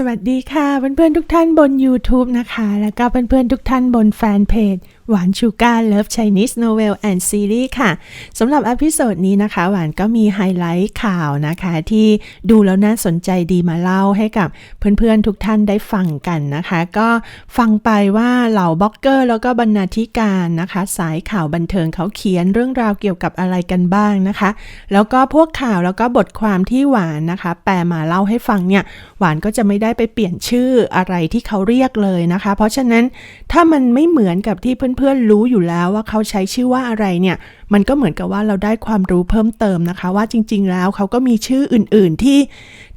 สวัสดีค่ะเพื่อนๆทุกท่านบน YouTube นะคะ แล้วก็เพื่อนๆทุกท่านบนแฟนเพจ หวานชูการเลิฟ Chinese Novel and Series ค่ะสำหรับอพิโซดนี้นะคะ หวานก็มีไฮไลท์ข่าวนะคะ ที่ดูแล้วน่าสนใจดีมาเล่าให้กับเพื่อนๆทุกท่านได้ฟังกันนะคะ ก็ฟังไปว่าเหล่าบล็อกเกอร์แล้วก็บรรณาธิการนะคะ สายข่าวบันเทิงเขาเขียนเรื่องราวเกี่ยวกับอะไรกันบ้างนะคะ แล้วก็พวกข่าวแล้วก็บทความที่หวานนะคะ แปลมาเล่าให้ฟังเนี่ยหวานก็จะไม่ได้ไปเปลี่ยนชื่ออะไรที่เขาเรียกเลยนะคะ เพราะฉะนั้นถ้ามันไม่เหมือนกับที่เพื่อนๆรู้อยู่แล้วว่าเขาใช้ชื่อว่าอะไรเนี่ยมันก็เหมือนกับว่าเราได้ความรู้เพิ่มเติมนะคะ ว่าจริง ๆ แล้วเขาก็มีชื่ออื่น ๆ ที่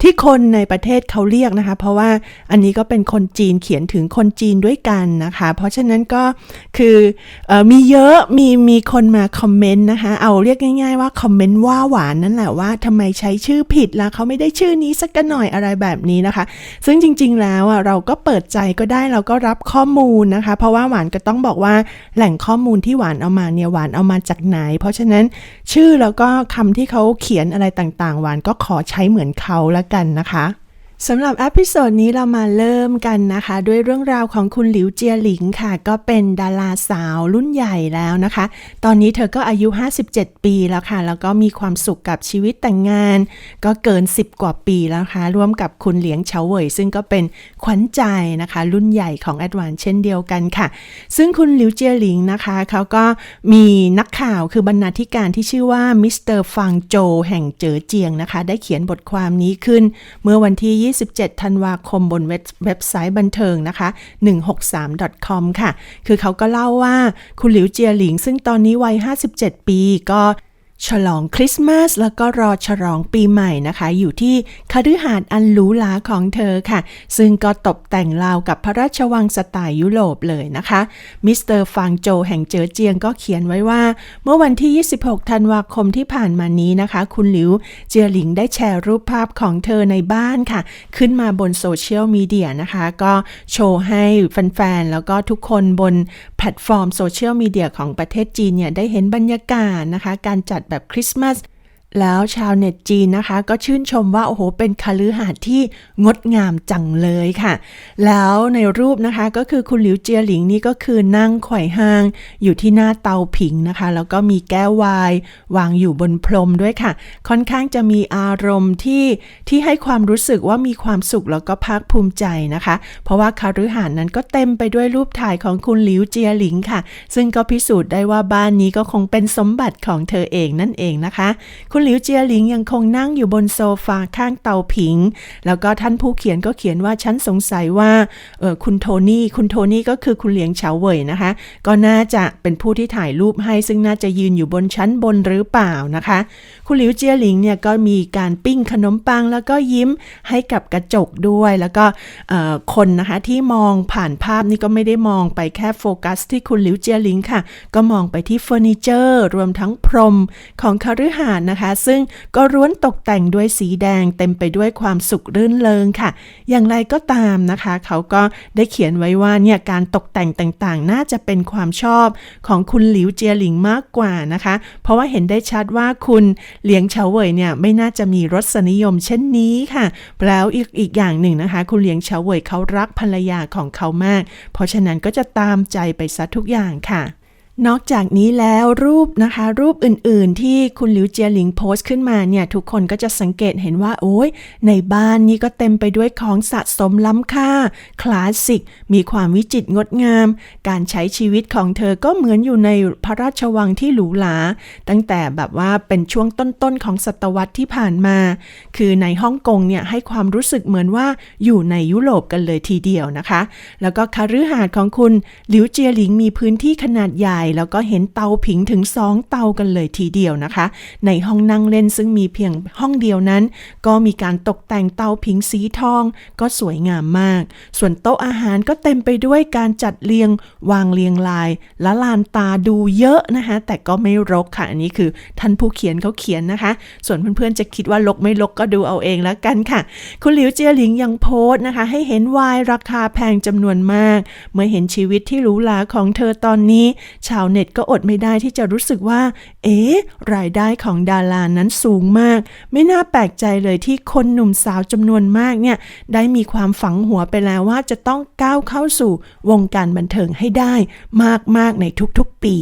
ที่คนในประเทศเขาเรียกนะคะ เพราะว่าอันนี้ก็เป็นคนจีนเขียนถึงคนจีนด้วยกันนะคะ เพราะฉะนั้นก็คือออมีเยอะมีมีคนมาคอมเมนต์นะคะเอาเรียกง่าย ๆ ว่าคอมเมนต์ว่าหวานนั่นแหละว่าทำไมใช้ชื่อผิดล่ะเขาไม่ได้ชื่อนี้สักหน่อยอะไรแบบนี้นะคะ ซึ่งจริง ๆ แล้วอะเราก็เปิดใจก็ได้เราก็รับข้อมูลนะคะ เพราะว่าหวานก็ต้องบอกว่าแหล่งข้อมูลที่หวานเอามาเนี่ยหวานเอามาจากไหนเพราะฉะนั้นชื่อแล้วก็คำที่เขาเขียนอะไรต่างๆ หวานก็ขอใช้เหมือนเขาละกันนะคะ สำหรับอพิโซดนี้เรามาเริ่มกันนะคะ ด้วยเรื่องราวของคุณหลิวเจียหลิงค่ะ ก็เป็นดาราสาวรุ่นใหญ่แล้วนะคะ ตอนนี้เธอก็อายุ 57 ปีแล้วค่ะ แล้วก็มีความสุขกับชีวิตแต่งงาน ก็เกิน 10 กว่าปีแล้วค่ะ ร่วมกับคุณเหลียงเฉาเหวยซึ่งก็เป็นขวัญใจนะคะ รุ่นใหญ่ของแอดวานเช่นเดียวกันค่ะ ซึ่งคุณหลิวเจียหลิงนะคะเขาก็มีนักข่าวคือบรรณาธิการที่ชื่อว่ามิสเตอร์ฟังโจแห่งเจ๋อเจียงนะคะ ได้เขียนบทความนี้ขึ้นเมื่อวันที่27ธันวาคมบนเว็บเว็บไซต์บันเทิงนะคะ 163.com ค่ะ คือเขาก็เล่าว่าคุณหลิวเจียหลิง ซึ่งตอนนี้วัย 57 ปีก็ ฉลองคริสต์มาสแล้วก็รอฉลองปีใหม่นะคะ อยู่ที่คฤหาสน์อันหรูหราของเธอค่ะ ซึ่งก็ตกแต่งราวกับพระราชวังสไตล์ยุโรปเลยนะคะ มิสเตอร์ฟางโจแห่งเจอเจียงก็เขียนไว้ว่า เมื่อวันที่ 26 ธันวาคมที่ผ่านมานี้นะคะ คุณหลิวเจียหลิงได้แชร์รูปภาพของเธอในบ้านค่ะ ขึ้นมาบนโซเชียลมีเดียนะคะ ก็โชว์ให้แฟนๆแล้วก็ทุกคนบนแพลตฟอร์มโซเชียลมีเดียของประเทศจีนเนี่ยได้เห็นบรรยากาศนะคะ การจัดแบบคริสต์มาส แล้วชาวเน็ตจีนนะคะ ก็ชื่นชมว่า โอ้โห เป็นคฤหาสน์ที่งดงามจังเลยค่ะ แล้วในรูปนะคะก็คือคุณหลิวเจียหลิงนี่ก็คือนั่งไขว่ห้าง อยู่ที่หน้าเตาผิงนะคะ แล้วก็มีแก้วไวน์วางอยู่บนพรมด้วยค่ะ ค่อนข้างจะมีอารมณ์ที่ที่ให้ความรู้สึกว่ามีความสุขแล้วก็ภาคภูมิใจนะคะ เพราะว่าคฤหาสน์นั้นก็เต็มไปด้วยรูปถ่ายของคุณหลิวเจียหลิงค่ะ ซึ่งก็พิสูจน์ได้ว่าบ้านนี้ก็คงเป็นสมบัติของเธอเองนั่นเองนะคะคุณณหลิวเจียหลิงยังคงนั่งอยู่บนโซฟาข้างเตาผิง แล้วก็ท่านผู้เขียนก็เขียนว่าฉันสงสัยว่าเออคุณโทนี่ คุณโทนี่ก็คือคุณเหลียงเฉาเหวยนะคะ ก็น่าจะเป็นผู้ที่ถ่ายรูปให้ซึ่งน่าจะยืนอยู่บนชั้นบนหรือเปล่านะคะ คุณหลิวเจียหลิงเนี่ยก็มีการปิ้งขนมปัง แล้วก็ยิ้มให้กับกระจกด้วย แล้วก็เอ่อคนนะคะที่มองผ่านภาพนี่ก็ไม่ได้มองไปแค่โฟกัส ที่คุณหลิวเจียหลิงค่ะ ก็มองไปที่เฟอร์นิเจอร์ รวมทั้งพรมของคฤหาสน์นะคะซึ่งก็ร้วนตกแต่งด้วยสีแดงเต็มไปด้วยความสุขรื่นเริงค่ะ อย่างไรก็ตามนะคะ เขาก็ได้เขียนไว้ว่าเนี่ยการตกแต่งต่างๆ น่าจะเป็นความชอบของคุณหลิวเจียหลิงมากกว่านะคะ เพราะว่าเห็นได้ชัดว่าคุณเหลียงเฉาเหวยเนี่ยไม่น่าจะมีรสนิยมเช่นนี้ค่ะ แล้วอีกอีกอย่างหนึ่งนะคะ คุณเหลียงเฉาเหวยเขารักภรรยาของเขามาก เพราะฉะนั้นก็จะตามใจไปซะทุกอย่างค่ะ นอกจากนี้แล้วรูปนะคะ รูปอื่นๆ ที่คุณหลิวเจียหลิงโพสต์ขึ้นมาเนี่ย ทุกคนก็จะสังเกตเห็นว่า โอ้ยในบ้านนี้ก็เต็มไปด้วยของสะสมล้ำค่า คลาสสิก มีความวิจิตรงดงาม การใช้ชีวิตของเธอก็เหมือนอยู่ในพระราชวังที่หรูหรา ตั้งแต่แบบว่าเป็นช่วงต้นๆ ของศตวรรษที่ผ่านมา คือในฮ่องกงเนี่ยให้ความรู้สึกเหมือนว่าอยู่ในยุโรปกันเลยทีเดียวนะคะ แล้วก็คฤหาสน์ของคุณหลิวเจียหลิงมีพื้นที่ขนาดใหญ่แล้วก็เห็นเตาผิงถึง 2 เตากันเลยทีเดียวนะคะ ในห้องนั่งเล่นซึ่งมีเพียงห้องเดียวนั้น ก็มีการตกแต่งเตาผิงสีทอง ก็สวยงามมาก ส่วนโต๊ะอาหารก็เต็มไปด้วยการจัดเรียง วางเรียงรายละลานตาดูเยอะนะคะ แต่ก็ไม่รกค่ะ อันนี้คือท่านผู้เขียนเขาเขียนนะคะ ส่วนเพื่อนๆจะคิดว่าลกไม่ลกก็ดูเอาเองแล้วกันค่ะ คุณหลิวเจียหลิงยังโพสต์นะคะ ให้เห็นไวน์ราคาแพงจำนวนมาก เมื่อเห็นชีวิตที่หรูหราของเธอตอนนี้ชาวเน็ตก็อดไม่ได้ที่จะรู้สึกว่า เอ๊ะ รายได้ของดารานั้นสูงมาก ไม่น่าแปลกใจเลยที่คนหนุ่มสาวจำนวนมากเนี่ย ได้มีความฝังหัวไปแล้วว่าจะต้องก้าวเข้าสู่วงการบันเทิงให้ได้มากๆในทุกๆปี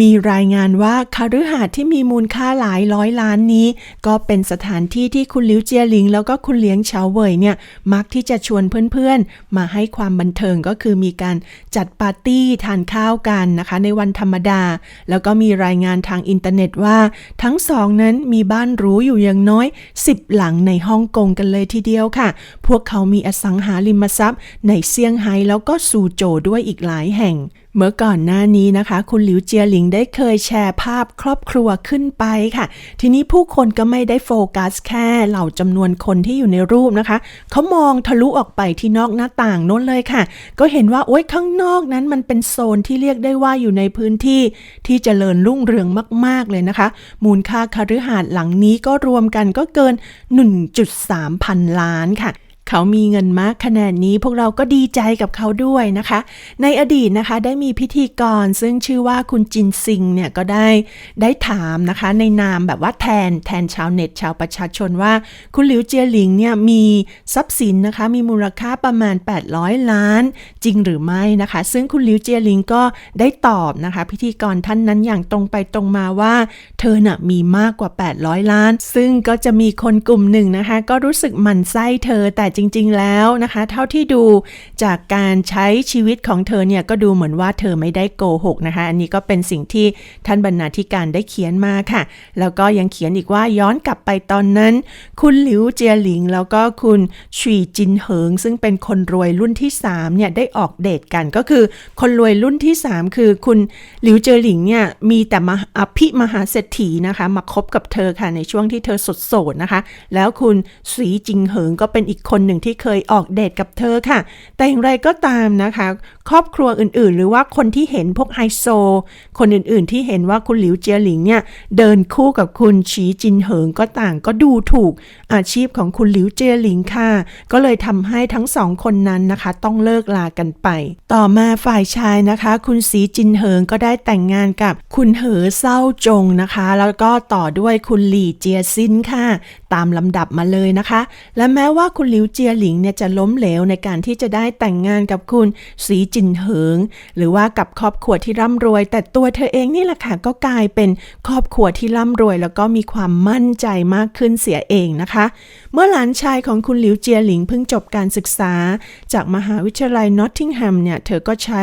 มีรายงานว่าคาฤหาสน์ที่มีมูลค่าหลายร้อยล้านนี้ ก็เป็นสถานที่ที่คุณลิวเจียหลิง แล้วก็คุณเลี้ยงเฉาเว่ยเนี่ย มักที่จะชวนเพื่อนๆ มาให้ความบันเทิงก็คือมีการจัดปาร์ตี้ทานข้าวกันนะคะ ในวันธรรมดา แล้วก็มีรายงานทางอินเทอร์เน็ตว่า ทั้งสองนั้นมีบ้านหรูอยู่อย่างน้อย 10 หลังในฮ่องกงกันเลยทีเดียวค่ะ พวกเขามีอสังหาริมทรัพย์ ในเซี่ยงไฮ้แล้วก็ซูโจด้วยอีกหลายแห่งเมื่อก่อนหน้านี้นะคะ คุณหลิวเจียหลิงได้เคยแชร์ภาพครอบครัวขึ้นไปค่ะ ทีนี้ผู้คนก็ไม่ได้โฟกัสแค่เหล่าจำนวนคนที่อยู่ในรูปนะคะ เขามองทะลุออกไปที่นอกหน้าต่างโน้นเลยค่ะ ก็เห็นว่าโอ๊ยข้างนอกนั้นมันเป็นโซนที่เรียกได้ว่าอยู่ในพื้นที่ที่เจริญรุ่งเรืองมาก ๆเลยนะคะ มูลค่าคฤหาสน์หลังนี้ก็รวมกันก็เกิน 1.3 พันล้านค่ะ เขามีเงินมากขนาดนี้พวกเราก็ดีใจกับเขาด้วยนะคะ ในอดีตนะคะได้มีพิธีกรซึ่งชื่อว่าคุณจินซิงเนี่ยก็ได้ได้ถามนะคะ ในนามแบบว่าแทนแทนชาวเน็ตชาวประชาชนว่า คุณหลิวเจียหลิงเนี่ยมีทรัพย์สินนะคะมีมูลค่าประมาณ 800 ล้าน จริงหรือไม่นะคะ ซึ่งคุณหลิวเจียหลิงก็ได้ตอบนะคะ พิธีกรท่านนั้นอย่างตรงไปตรงมาว่า เธอน่ะมีมากกว่า 800 ล้าน ซึ่งก็จะมีคนกลุ่มหนึ่งนะคะ ก็รู้สึกหมั่นไส้เธอแต่จจริง ๆ แล้วนะคะ เท่าที่ดูจากการใช้ชีวิตของเธอเนี่ยก็ดูเหมือนว่าเธอไม่ได้โกหกนะคะ อันนี้ก็เป็นสิ่งที่ท่านบรรณาธิการได้เขียนมาค่ะ แล้วก็ยังเขียนอีกว่าย้อนกลับไปตอนนั้น คุณหลิวเจียหลิง แล้วก็คุณชีจินเหิง ซึ่งเป็นคนรวยรุ่นที่3เนี่ยได้ออกเดทกันก็คือคนรวยรุ่นที่ 3 คือคุณหลิวเจียหลิงเนี่ยมีแต่มาอภิมหาเศรษฐีนะคะมาคบกับเธอค่ะในช่วงที่เธอสดโสดนะคะ แล้วคุณสีจิงเหิงก็เป็นอีกคนหนึ่งที่เคยออกเดทกับเธอค่ะ แต่อย่างไรก็ตามนะคะ ครอบครัวอื่นๆ หรือว่าคนที่เห็นพวกไฮโซ คนอื่นๆ ที่เห็นว่าคุณหลิวเจียหลิงเนี่ยเดินคู่กับคุณฉีจินเหิงก็ต่างก็ดูถูกอาชีพของคุณหลิวเจียหลิงค่ะ ก็เลยทำให้ทั้งสองคนนั้นนะคะ ต้องเลิกลากันไป ต่อมาฝ่ายชายนะคะ คุณสีจินเหิงก็ได้แต่งงานกับคุณเหอเศร้าจงนะคะ แล้วก็ต่อด้วยคุณหลี่เจียซินค่ะ ตามลำดับมาเลยนะคะ และแม้ว่าคุณหลิวเจียหลิงเนี่ยจะล้มเหลวในการที่จะได้แต่งงานกับคุณสีจินเหิง หรือว่ากับครอบครัวที่ร่ำรวย แต่ตัวเธอเองนี่แหละค่ะก็กลายเป็นครอบครัวที่ร่ำรวย แล้วก็มีความมั่นใจมากขึ้นเสียเองนะคะ เมื่อหลานชายของคุณหลิวเจียหลิงเพิ่งจบการศึกษา จากมหาวิทยาลัยนอตติงแฮมเนี่ยเธอก็ใช้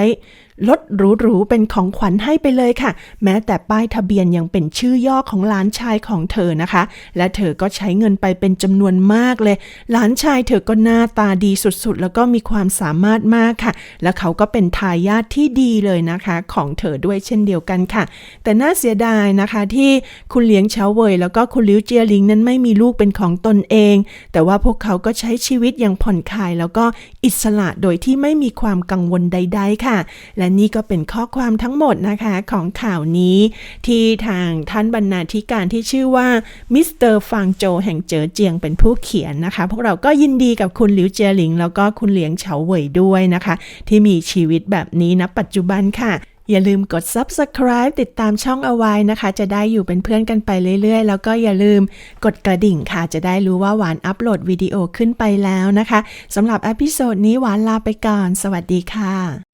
รถหรูๆเป็นของขวัญให้ไปเลยค่ะ แม้แต่ป้ายทะเบียนยังเป็นชื่อย่อของหลานชายของเธอนะคะ และเธอก็ใช้เงินไปเป็นจำนวนมากเลย หลานชายเธอก็หน้าตาดีสุดๆ แล้วก็มีความสามารถมากค่ะ และเขาก็เป็นทายาทที่ดีเลยนะคะ ของเธอด้วยเช่นเดียวกันค่ะ แต่น่าเสียดายนะคะที่คุณเลี้ยงเฉาเว่ยแล้วก็คุณลิวเจียลิงนั้นไม่มีลูกเป็นของตนเอง แต่ว่าพวกเขาก็ใช้ชีวิตอย่างผ่อนคลาย แล้วก็อิสระโดยที่ไม่มีความกังวลใด ๆ ค่ะ และนี่ก็เป็นข้อความทั้งหมดนะคะของข่าวนี้ที่ทางท่านบรรณาธิการที่ชื่อว่ามิสเตอร์ฟางโจแห่งเจ๋อเจียงเป็นผู้เขียนนะคะ พวกเราก็ยินดีกับคุณหลิวเจียหลิง แล้วก็คุณเหลียงเฉาเหวยด้วยนะคะ ที่มีชีวิตแบบนี้ณปัจจุบันค่ะอย่าลืมกด subscribe ติดตามช่องเอาไว้นะคะ จะได้อยู่เป็นเพื่อนกันไปเรื่อยๆ แล้วก็อย่าลืมกดกระดิ่งค่ะ จะได้รู้ว่าหวานอัปโหลดวิดีโอขึ้นไปแล้วนะคะสำหรับอพิโซดนี้หวานลาไปก่อน สวัสดีค่ะ